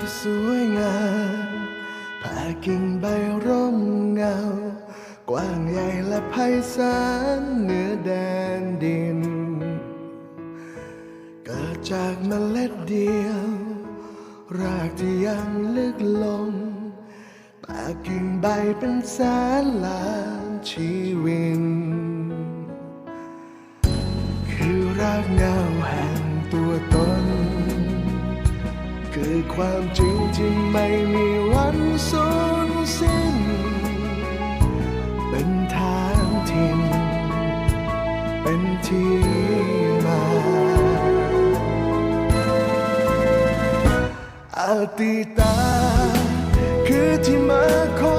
ที่สวยงามผ่ากิ่งใบร่มเงา กว้างใหญ่และไพศาลเหนือแดนดิน เกิดจากเมล็ดเดียว รากที่ยังลึกลงแตกกิ่งใบเป็นแสนล้านชีวิน คือรากเงาแห่งตัวตน คือความจริงที่ไม่มีวันสูญสิ้น เป็นทางถิ่นเป็นที่มาอาติตา คือที่มาของ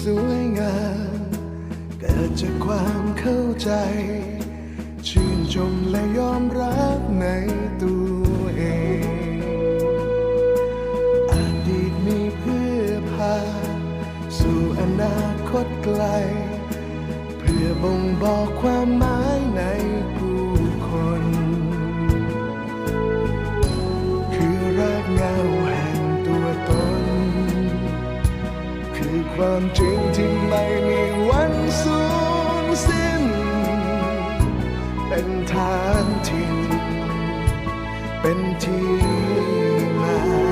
สวยงามเกิดจากความเข้าใจ ชื่นชมและยอมรับในตัวเองอดีตมีเพื่อพา สู่อนาคตไกล เพื่อบ่งบอกความหมาย ความจริงที่ไม่มีวันสูญสิ้น เป็นทางที่เป็นที่มา